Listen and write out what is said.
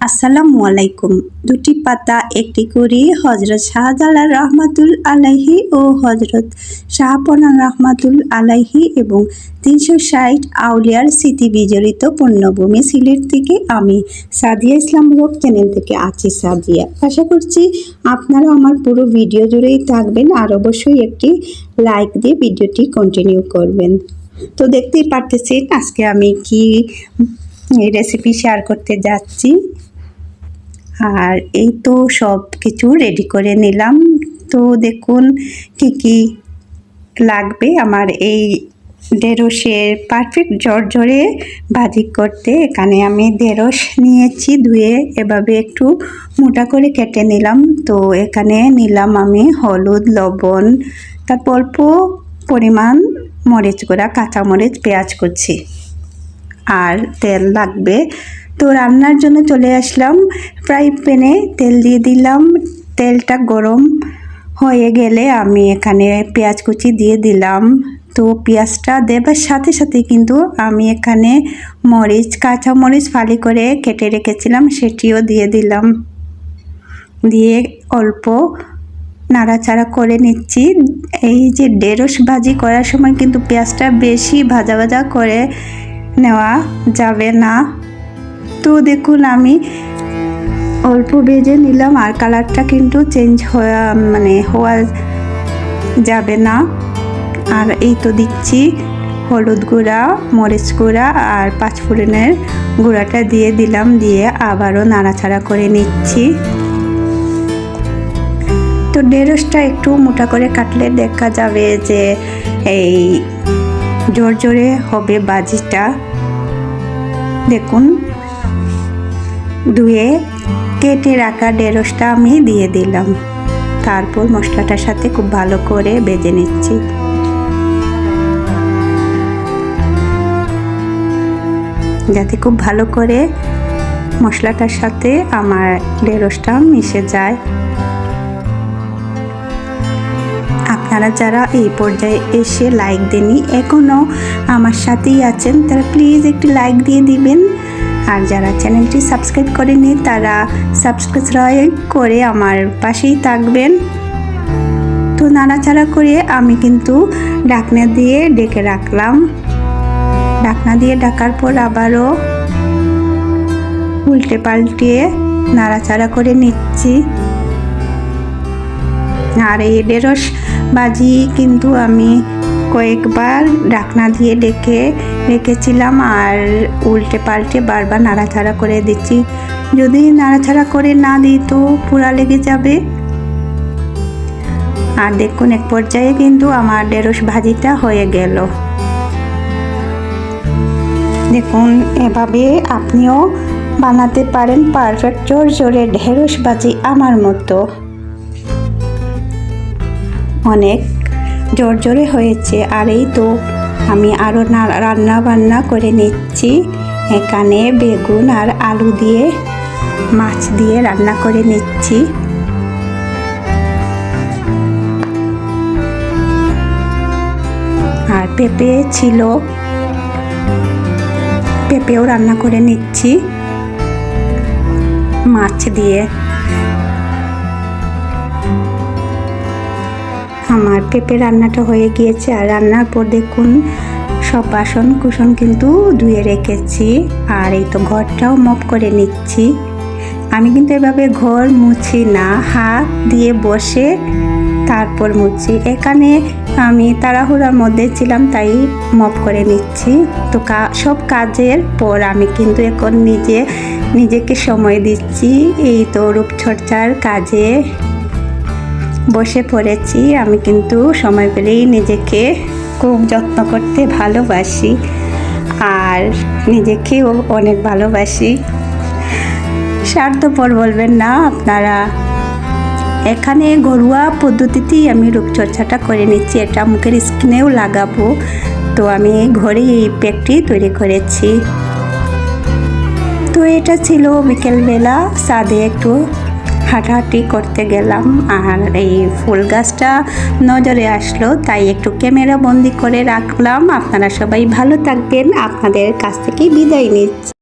আসসালামু আলাইকুম। দুটি পাতা, একটি করে হজরত শাহজালাল রহমাতুল আলাইহি ও হজরত শাহপনান রহমাতুল আলাইহি এবং তিনশো ষাট আউলিয়ার স্মৃতি বিজড়িত পূর্ণভূমি সিলেট থেকে আমি সাদিয়া ইসলাম রোগ চ্যানেল থেকে আছি সাদিয়া। আশা করছি আপনারা আমার পুরো ভিডিও জুড়েই থাকবেন আর অবশ্যই একটি লাইক দিয়ে ভিডিওটি কন্টিনিউ করবেন। তো দেখতেই পারতেছেন আজকে আমি কি রেসিপি শেয়ার করতে যাচ্ছি। আর এই তো সব কিছু রেডি করে নিলাম। তো দেখুন কি কি লাগবে আমার এই ঢেঁড়সের পারফেক্ট জর্জরে ভাজি করতে। এখানে আমি ঢেঁড়স নিয়েছি, ধুয়ে এভাবে একটু মোটা করে কেটে নিলাম। তো এখানে নিলাম আমি হলুদ, লবণ, তারপর অল্প পরিমাণ মরিচ গুঁড়া, কাঁচামরিচ, পেঁয়াজ করছি আর তেল লাগবে তো রান্নার জন্য চলে আসলাম। ফ্রাই প্যানে তেল দিয়ে দিলাম। তেলটা গরম হয়ে গেলে আমি এখানে পেঁয়াজ কুচি দিয়ে দিলাম। তো পেঁয়াজটা দেবার সাথে সাথে কিন্তু আমি এখানে মরিচ, কাঁচা মরিচ ফালি করে কেটে রেখেছিলাম, সেটিও দিয়ে দিলাম। দিয়ে অল্প নাড়াচাড়া করে নিচ্ছি। এই যে ঢেঁড়স ভাজি করার সময় কিন্তু পেঁয়াজটা বেশি ভাজা ভাজা করে নেওয়া যাবে না। তো দেখুন, আমি অল্প ভেজে নিলাম আর কালারটা কিন্তু চেঞ্জ হওয়া মানে হওয়া যাবে না। আর এই তো দিচ্ছি হলুদ গুঁড়া, মরিচ গুঁড়া আর পাঁচফোড়নের গুঁড়াটা দিয়ে দিলাম, দিয়ে আবারও নাড়াচাড়া করে নিচ্ছি। তো ঢেঁড়সটা একটু মোটা করে কাটলে দেখা যাবে যে এই জোর জোরে হবে বাজিটা। দেখুন। ধুয়ে কেটে রাখা ঢেঁড়সটা আমি দিয়ে দিলাম। তারপর মশলাটার সাথে খুব ভালো করে বেজে নিচ্ছি। যাতে খুব ভালো করে মশলাটার সাথে আমার ঢেঁড়সটা মিশে যায়। আপনারা যারা এই পর্যায়ে এসে লাইক দেননি এখনও আমার সাথেই আছেন, তারা প্লিজ একটি লাইক দিয়ে দিবেন। আর যারা চ্যানেলটি সাবস্ক্রাইব করেনি তারা সাবস্ক্রাইব করে আমার পাশেই থাকবেন। তো নাড়াচাড়া করে আমি কিন্তু ডাকনা দিয়ে ডেকে রাখলাম। ডাকনা দিয়ে ডাকার পর আবারও উল্টে পাল্টিয়ে নাড়াচাড়া করে নিচ্ছি। আর এই ঢেঁড়স বাজি কিন্তু আমি কয়েকবার ডাকনা দিয়ে ডেকে রেখেছিলাম আর উল্টে পাল্টে বারবার নাড়াচাড়া করে দিচ্ছি। যদি নাড়াচাড়া করে না দিই তো পুরা লেগে যাবে। আর দেখুন, এক পর্যায়ে কিন্তু আমার ঢেঁড়স ভাজিটা হয়ে গেল। দেখুন, এভাবে আপনিও বানাতে পারেন পারফেক্ট জোর জোরে ঢেঁড়স ভাজি আমার মতো। অনেক জোর জোরে হয়েছে, আর এই তো আমি আরও রান্না বান্না করে নিচ্ছি। এখানে বেগুন আর আলু দিয়ে, মাছ দিয়ে রান্না করে নিচ্ছি। আর পেঁপে ছিল। পেঁপেও রান্না করে নিচ্ছি। মাছ দিয়ে আমার পেঁপে রান্নাটা হয়ে গিয়েছে আর রান্নার পর দেখুন সব বাসন কুসন কিন্তু ধুয়ে রেখেছি আর এই তো ঘরটাও মপ করে নিচ্ছি। আমি কিন্তু এভাবে ঘর মুছি না, হাত দিয়ে বসে তারপর মুছি। এখানে আমি তাড়াহুড়ার মধ্যে ছিলাম, তাই মপ করে নিচ্ছি। তো সব কাজের পর আমি কিন্তু এখন নিজে, নিজেকে সময় দিচ্ছি। এই তো রূপচর্চার কাজে বসে পড়েছি। আমি কিন্তু সময় পেলেই নিজেকে খুব যত্ন করতে ভালোবাসি আর নিজেকেও অনেক ভালোবাসি। স্বার্থপর বলবেন না, আপনারা এখানে ঘরোয়া পদ্ধতিতেই আমি রূপচর্চাটা করে নিচ্ছি। এটা মুখের স্কিনেও লাগাবো। তো আমি ঘরে এই প্যাকটি তৈরি করেছি। তো এটা ছিল বিকেলবেলা। সাদে একটু হাঁটাহাঁটি করতে গেলাম। আর এই ফুল গাছটা নজরে আসলো, তাই একটু ক্যামেরা বন্দি করে রাখলাম। আপনারা সবাই ভালো থাকবেন। আপনাদের কাছ থেকে বিদায় নিচ্ছি।